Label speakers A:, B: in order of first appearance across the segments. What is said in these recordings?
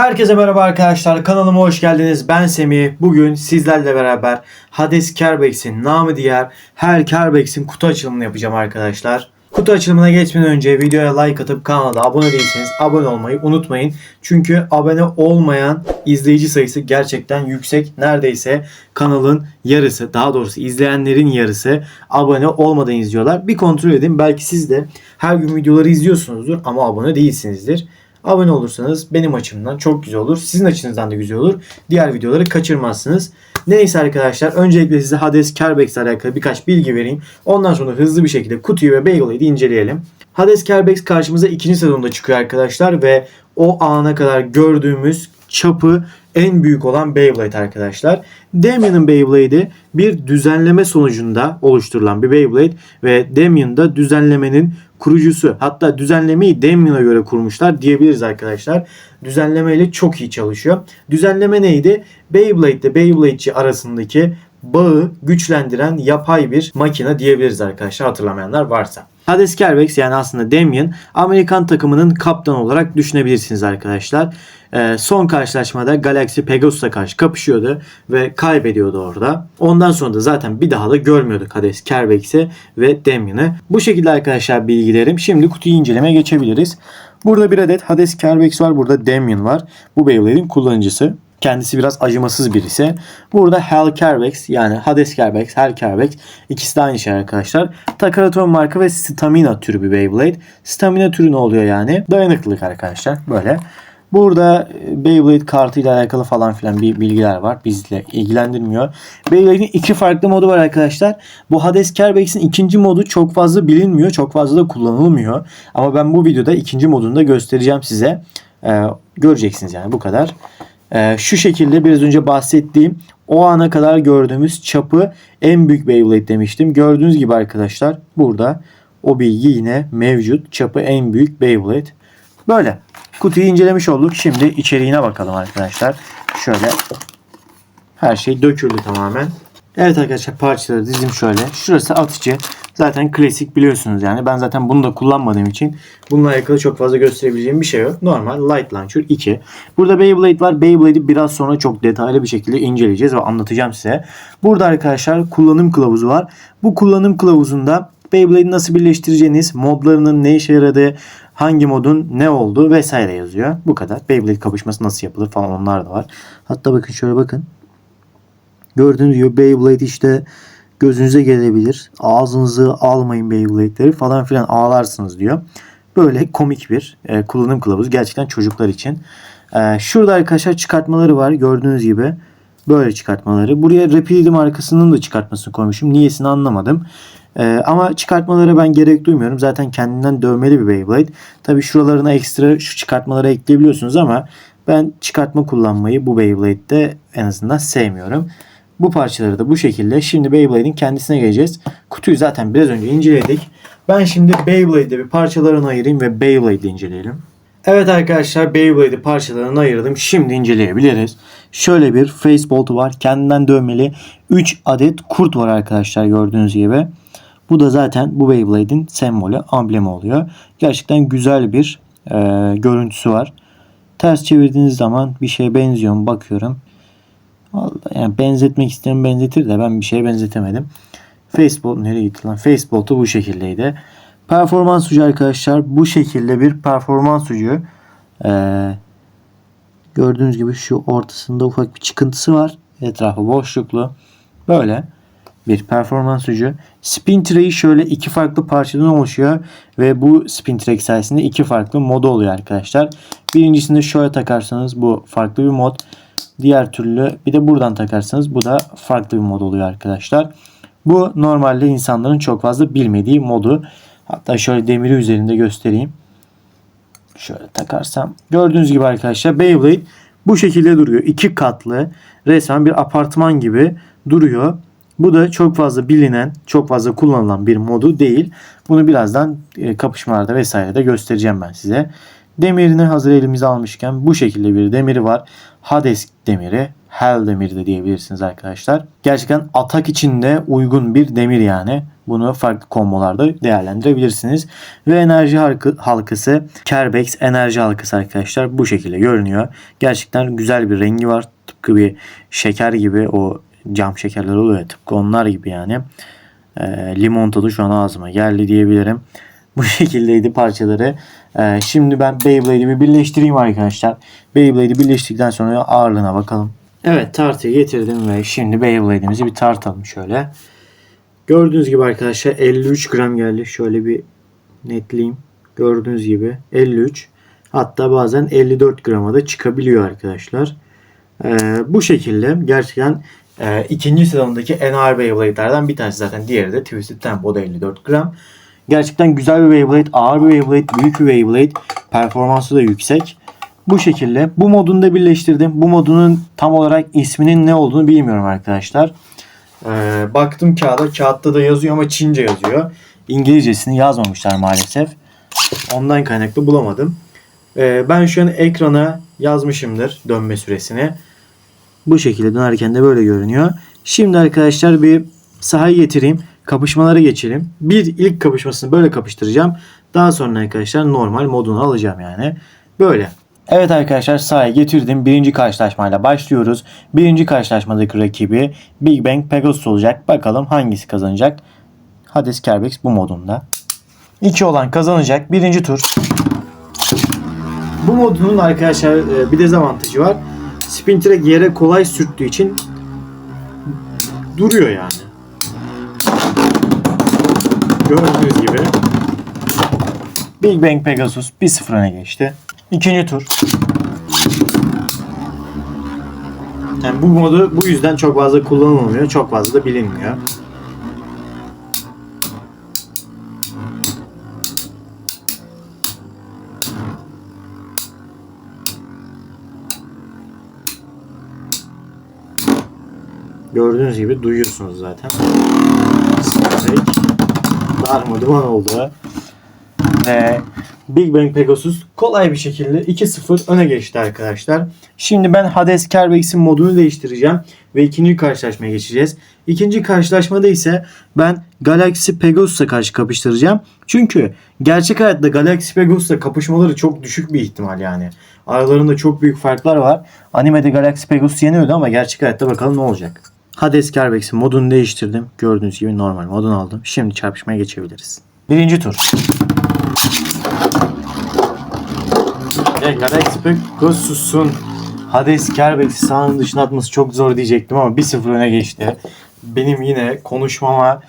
A: Herkese merhaba arkadaşlar. Kanalıma hoş geldiniz. Ben Semih. Bugün sizlerle beraber Hades Kerbex'in namı diğer Her Kerbex'in kutu açılımını yapacağım arkadaşlar. Kutu açılımına geçmeden önce videoya like atıp kanala abone değilseniz abone olmayı unutmayın. Çünkü abone olmayan izleyici sayısı gerçekten yüksek. Neredeyse kanalın yarısı daha doğrusu izleyenlerin yarısı abone olmadan izliyorlar. Bir kontrol edin. Belki siz de her gün videoları izliyorsunuzdur ama abone değilsinizdir. Abone olursanız benim açımdan çok güzel olur. Sizin açınızdan da güzel olur. Diğer videoları kaçırmazsınız. Neyse arkadaşlar öncelikle size Hades Kerbex ile alakalı birkaç bilgi vereyim. Ondan sonra hızlı bir şekilde kutuyu ve Beyblade'i inceleyelim. Hades Kerbex karşımıza ikinci sezonda çıkıyor arkadaşlar ve o ana kadar gördüğümüz çapı en büyük olan Beyblade arkadaşlar. Damien'ın Beyblade'i bir düzenleme sonucunda oluşturulan bir Beyblade ve Damien da düzenlemenin kurucusu. Hatta düzenlemeyi Damien'a göre kurmuşlar diyebiliriz arkadaşlar. Düzenlemeyle çok iyi çalışıyor. Düzenleme neydi? Beyblade ile Beyblade'ci arasındaki bağı güçlendiren yapay bir makine diyebiliriz arkadaşlar hatırlamayanlar varsa. Hades Kerbex yani aslında Damien Amerikan takımının kaptanı olarak düşünebilirsiniz arkadaşlar. Ee, son karşılaşmada Galaxy Pegasus'a karşı kapışıyordu ve kaybediyordu orada. Ondan sonra da zaten bir daha da görmüyorduk Hades Kerbex'i ve Damien'i. Bu şekilde arkadaşlar bilgilerim. Şimdi kutuyu incelemeye geçebiliriz. Burada bir adet Hades Kerbex var. Burada Damien var. Bu Beyblade'in kullanıcısı. Kendisi biraz acımasız birisi. Burada Hell Kerbex yani Hades Kerbex, Hell Kerbex ikisi de aynı şey arkadaşlar. Takaraton marka ve Stamina türü bir Beyblade. Stamina türü ne oluyor yani? Dayanıklılık arkadaşlar. Böyle. Burada e, Beyblade kartıyla alakalı falan filan bir bilgiler var. Bizle ilgilendirmiyor. Beyblade'in iki farklı modu var arkadaşlar. Bu Hades Kerbex'in ikinci modu çok fazla bilinmiyor. Çok fazla da kullanılmıyor. Ama ben bu videoda ikinci modunu da göstereceğim size. Ee, göreceksiniz yani bu kadar. Ee, şu şekilde biraz önce bahsettiğim o ana kadar gördüğümüz çapı en büyük Beyblade demiştim. Gördüğünüz gibi arkadaşlar burada o bilgi yine mevcut. Çapı en büyük Beyblade. Böyle. Kutuyu incelemiş olduk. Şimdi içeriğine bakalım arkadaşlar. Şöyle her şey döküldü tamamen. Evet arkadaşlar parçaları dizim şöyle. Şurası atıcı. Zaten klasik biliyorsunuz yani. Ben zaten bunu da kullanmadığım için bununla alakalı çok fazla gösterebileceğim bir şey yok. Normal Light Launcher 2. Burada Beyblade var. Beyblade'i biraz sonra çok detaylı bir şekilde inceleyeceğiz ve anlatacağım size. Burada arkadaşlar kullanım kılavuzu var. Bu kullanım kılavuzunda Beyblade'i nasıl birleştireceğiniz, modlarının ne işe yaradığı, hangi modun ne olduğu vesaire yazıyor. Bu kadar. Beyblade kapışması nasıl yapılır falan onlar da var. Hatta bakın şöyle bakın. Gördüğünüz gibi Beyblade işte gözünüze gelebilir. Ağzınızı almayın Beyblade'leri falan filan ağlarsınız diyor. Böyle komik bir e, kullanım kılavuzu gerçekten çocuklar için. E, şurada arkadaşlar çıkartmaları var gördüğünüz gibi. Böyle çıkartmaları. Buraya Rapidity markasının da çıkartmasını koymuşum. Niyesini anlamadım. Ee, ama çıkartmalara ben gerek duymuyorum. Zaten kendinden dövmeli bir Beyblade. Tabi şuralarına ekstra şu çıkartmaları ekleyebiliyorsunuz ama ben çıkartma kullanmayı bu Beyblade'de en azından sevmiyorum. Bu parçaları da bu şekilde. Şimdi Beyblade'in kendisine geleceğiz. Kutuyu zaten biraz önce inceledik. Ben şimdi Beyblade'de bir parçalarını ayırayım ve Beyblade'i inceleyelim. Evet arkadaşlar Beyblade'i parçalarına ayırdım. Şimdi inceleyebiliriz. Şöyle bir face bolt'u var. Kendinden dövmeli 3 adet kurt var arkadaşlar gördüğünüz gibi. Bu da zaten bu Beyblade'in sembolü, amblemi oluyor. Gerçekten güzel bir e, görüntüsü var. Ters çevirdiğiniz zaman bir şeye benziyor mu bakıyorum. Vallahi yani benzetmek isterim benzetir de ben bir şeye benzetemedim. Facebolt nereye gitti lan? Facebolt'u bu şekildeydi. Performans ucu arkadaşlar bu şekilde bir performans ucu. Ee, gördüğünüz gibi şu ortasında ufak bir çıkıntısı var. Etrafı boşluklu. Böyle bir performans ucu. Spin tray şöyle iki farklı parçadan oluşuyor ve bu spin tray sayesinde iki farklı modu oluyor arkadaşlar. Birincisinde şöyle takarsanız bu farklı bir mod. Diğer türlü bir de buradan takarsanız bu da farklı bir mod oluyor arkadaşlar. Bu normalde insanların çok fazla bilmediği modu. Hatta şöyle demiri üzerinde göstereyim. Şöyle takarsam. Gördüğünüz gibi arkadaşlar Beyblade bu şekilde duruyor. İki katlı resmen bir apartman gibi duruyor. Bu da çok fazla bilinen, çok fazla kullanılan bir modu değil. Bunu birazdan e, kapışmalarda vesairede göstereceğim ben size. Demirini hazır elimize almışken bu şekilde bir demiri var. Hades demiri, Hell demiri de diyebilirsiniz arkadaşlar. Gerçekten atak içinde uygun bir demir yani. Bunu farklı kombolarda değerlendirebilirsiniz. Ve enerji halkası Kerbex enerji halkası arkadaşlar bu şekilde görünüyor. Gerçekten güzel bir rengi var. Tıpkı bir şeker gibi o cam şekerler oluyor tıpkı onlar gibi yani. Ee, limon tadı şu an ağzıma geldi diyebilirim. Bu şekildeydi parçaları. Ee, şimdi ben Beyblade'i bir birleştireyim arkadaşlar. Beyblade'i birleştirdikten sonra ağırlığına bakalım. Evet tartıyı getirdim ve şimdi Beyblade'imizi bir tartalım şöyle. Gördüğünüz gibi arkadaşlar 53 gram geldi. Şöyle bir netleyeyim. Gördüğünüz gibi 53. Hatta bazen 54 grama da çıkabiliyor arkadaşlar. Ee, bu şekilde gerçekten e, ikinci sezondaki ağır Beyblade'lerden bir tanesi zaten. Diğeri de Twisted Tempo'da 54 gram. Gerçekten güzel bir Beyblade, ağır bir Beyblade, büyük bir Beyblade. Performansı da yüksek. Bu şekilde bu modunu da birleştirdim. Bu modunun tam olarak isminin ne olduğunu bilmiyorum arkadaşlar. Ee, baktım kağıda. Kağıtta da yazıyor ama Çince yazıyor. İngilizcesini yazmamışlar maalesef. Ondan kaynaklı bulamadım. Ee, ben şu an ekrana yazmışımdır dönme süresini. Bu şekilde dönerken de böyle görünüyor. Şimdi arkadaşlar bir sahaya getireyim. Kapışmalara geçelim. Bir ilk kapışmasını böyle kapıştıracağım. Daha sonra arkadaşlar normal modunu alacağım yani. Böyle. Evet arkadaşlar sahaya getirdim. Birinci karşılaşmayla başlıyoruz. Birinci karşılaşmadaki rakibi Big Bang Pegasus olacak. Bakalım hangisi kazanacak. Hades Kerbex bu modunda. 2 olan kazanacak. Birinci tur. Bu modunun arkadaşlar e, bir dezavantajı var. Spin Track yere kolay sürttüğü için duruyor yani. Gördüğünüz gibi Big Bang Pegasus 1-0 öne geçti. İkinci tur. Yani bu modu bu yüzden çok fazla kullanılmıyor. Çok fazla da bilinmiyor. Gördüğünüz gibi duyuyorsunuz zaten. Spike darmaduman oldu. Ve Big Bang Pegasus kolay bir şekilde 2-0 öne geçti arkadaşlar. Şimdi ben Hades Kerbex'in modunu değiştireceğim ve ikinci karşılaşmaya geçeceğiz. İkinci karşılaşmada ise ben Galaxy Pegasus'a karşı kapıştıracağım. Çünkü gerçek hayatta Galaxy Pegasus'la kapışmaları çok düşük bir ihtimal yani. Aralarında çok büyük farklar var. Animede Galaxy Pegasus yeniyordu ama gerçek hayatta bakalım ne olacak. Hades Kerbex'in modunu değiştirdim. Gördüğünüz gibi normal modunu aldım. Şimdi çarpışmaya geçebiliriz. Birinci tur. Galaxy Pegasus'un Hades Kerbex'i sahanın dışına atması çok zor diyecektim ama 1-0 öne geçti. Benim yine konuşmama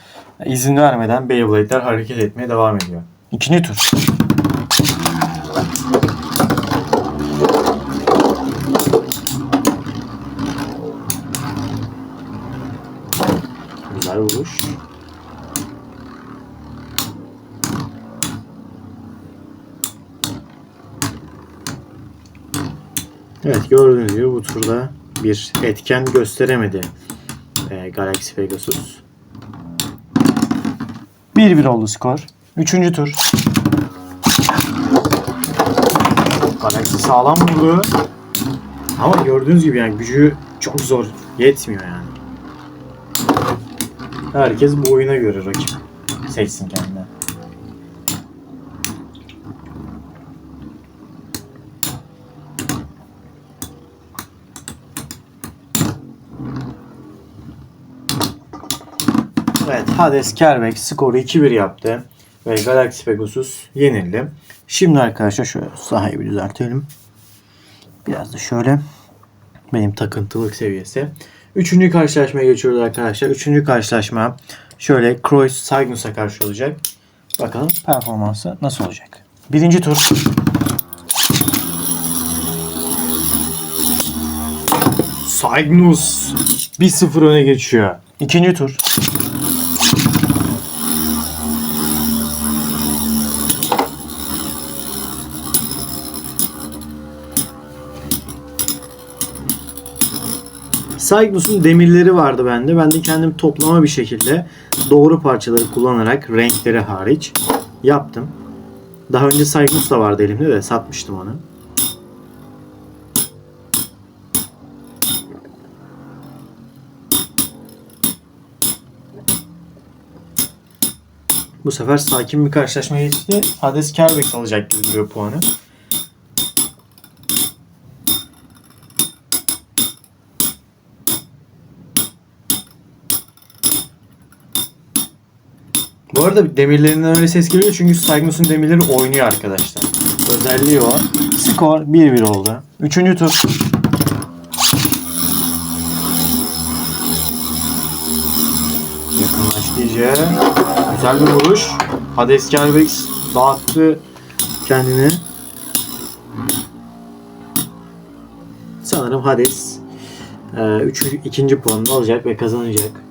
A: izin vermeden Beyblade'ler hareket etmeye devam ediyor. İkinci tur. Güzel vuruş. Evet gördüğünüz gibi bu turda bir etken gösteremedi e, Galaxy Pegasus. 1-1 oldu skor. Üçüncü tur. Galaxy sağlam vurdu. Ama gördüğünüz gibi yani gücü çok zor. Yetmiyor yani. Herkes bu oyuna göre rakip seçsin kendine. Evet Hades Kerbex skoru 2-1 yaptı. Ve Galaxy Pegasus yenildi. Şimdi arkadaşlar şöyle sahayı bir düzeltelim. Biraz da şöyle. Benim takıntılık seviyesi. Üçüncü karşılaşmaya geçiyoruz arkadaşlar. Üçüncü karşılaşma şöyle Kroos Cygnus'a karşı olacak. Bakalım performansı nasıl olacak. Birinci tur. Cygnus 1-0 öne geçiyor. İkinci tur. Cygnus'un demirleri vardı bende. Ben de kendim toplama bir şekilde doğru parçaları kullanarak renkleri hariç yaptım. Daha önce Cygnus da vardı elimde de satmıştım onu. Bu sefer sakin bir karşılaşma geçti. Hades Kerbex alacak gibi duruyor puanı. Bu arada demirlerinden öyle ses geliyor çünkü Cygnus'un demirleri oynuyor arkadaşlar. Özelliği o. Skor 1-1 oldu. Üçüncü tur. Yakınlaştıkça güzel bir vuruş. Hades Kerbex dağıttı kendini. Sanırım Hades e, üçüncü, ikinci puanını alacak ve kazanacak.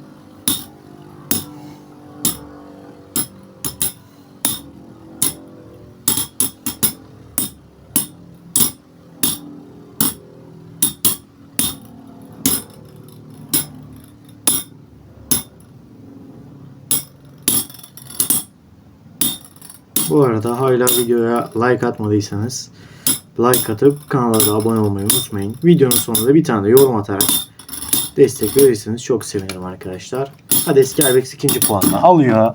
A: Bu arada hala videoya like atmadıysanız like atıp kanala da abone olmayı unutmayın. Videonun sonunda bir tane de yorum atarak destek verirseniz çok sevinirim arkadaşlar. Hades Kerbex ikinci puanını alıyor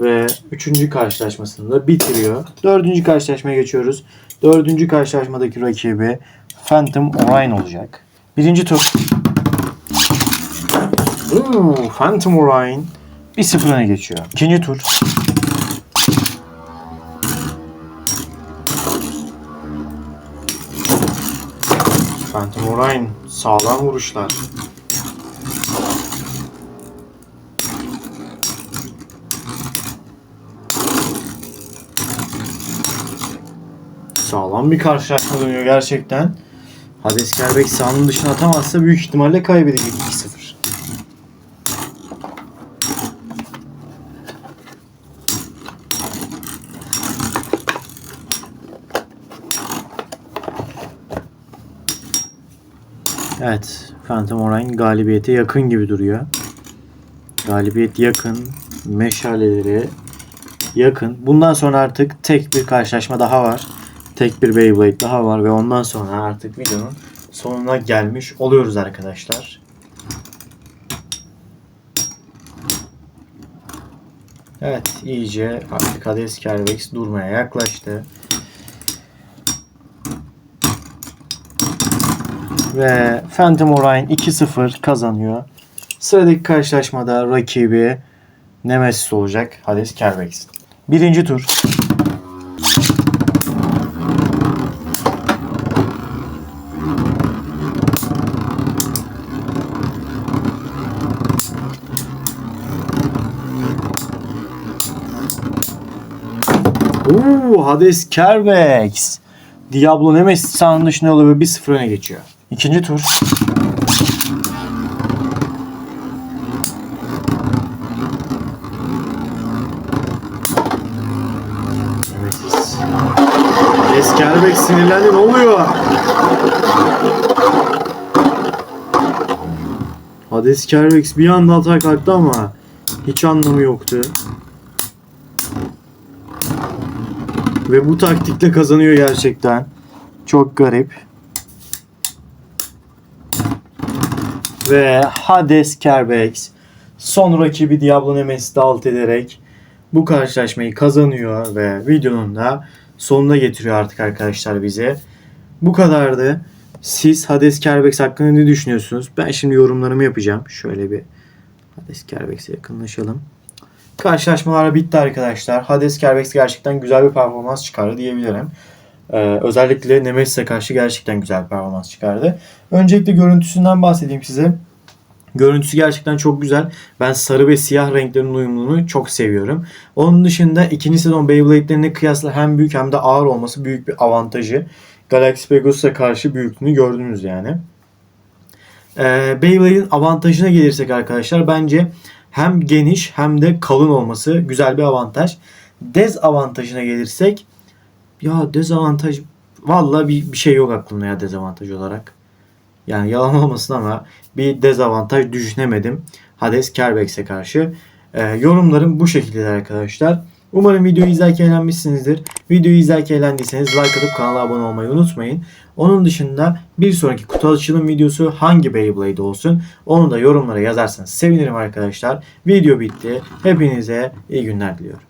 A: ve üçüncü karşılaşmasını da bitiriyor. Dördüncü karşılaşmaya geçiyoruz. Dördüncü karşılaşmadaki rakibi Phantom Orion olacak. Birinci tur. Oo, Phantom Orion 1-0 öne geçiyor. İkinci tur. Orion sağlam vuruşlar. Sağlam bir karşılaşma dönüyor gerçekten. Hades Kerbeck sahanın dışına atamazsa büyük ihtimalle kaybedecek 2-0. Evet, Phantom Orion galibiyete yakın gibi duruyor. Galibiyet yakın, meşaleleri yakın. Bundan sonra artık tek bir karşılaşma daha var. Tek bir Beyblade daha var ve ondan sonra artık videonun sonuna gelmiş oluyoruz arkadaşlar. Evet, iyice artık Hades Kerbex durmaya yaklaştı. Ve Phantom Orion 2-0 kazanıyor. Sıradaki karşılaşmada rakibi Nemesis olacak Hades Kerbex. Birinci tur. Oo, Hades Kerbex. Diablo Nemesis sahanın dışında oluyor ve 1-0 öne geçiyor. İkinci tur. Kerbex sinirlendi ne oluyor? Hades Kerbex bir anda atağa kalktı ama hiç anlamı yoktu. Ve bu taktikle kazanıyor gerçekten. Çok garip. Ve Hades Kerbex son rakibi Diablo Nemesis'i alt ederek bu karşılaşmayı kazanıyor ve videonun da sonuna getiriyor artık arkadaşlar bize. Bu kadardı. Siz Hades Kerbex hakkında ne düşünüyorsunuz? Ben şimdi yorumlarımı yapacağım. Şöyle bir Hades Kerbex'e yakınlaşalım. Karşılaşmalar bitti arkadaşlar. Hades Kerbex gerçekten güzel bir performans çıkardı diyebilirim. Ee, özellikle Nemesis'e karşı gerçekten güzel bir performans çıkardı. Öncelikle görüntüsünden bahsedeyim size. Görüntüsü gerçekten çok güzel. Ben sarı ve siyah renklerin uyumluluğunu çok seviyorum. Onun dışında ikinci sezon Beyblade'lerine kıyasla hem büyük hem de ağır olması büyük bir avantajı. Galaxy Pegasus'a karşı büyüklüğünü gördünüz yani. Ee, Beyblade'in avantajına gelirsek arkadaşlar bence hem geniş hem de kalın olması güzel bir avantaj. Dezavantajına gelirsek ya dezavantaj valla bir, bir şey yok aklımda ya dezavantaj olarak. Yani yalan olmasın ama bir dezavantaj düşünemedim Hades Kerbex'e karşı. Ee, yorumlarım bu şekilde arkadaşlar. Umarım videoyu izlerken eğlenmişsinizdir. Videoyu izlerken eğlendiyseniz like atıp kanala abone olmayı unutmayın. Onun dışında bir sonraki kutu açılım videosu hangi Beyblade olsun onu da yorumlara yazarsanız sevinirim arkadaşlar. Video bitti. Hepinize iyi günler diliyorum.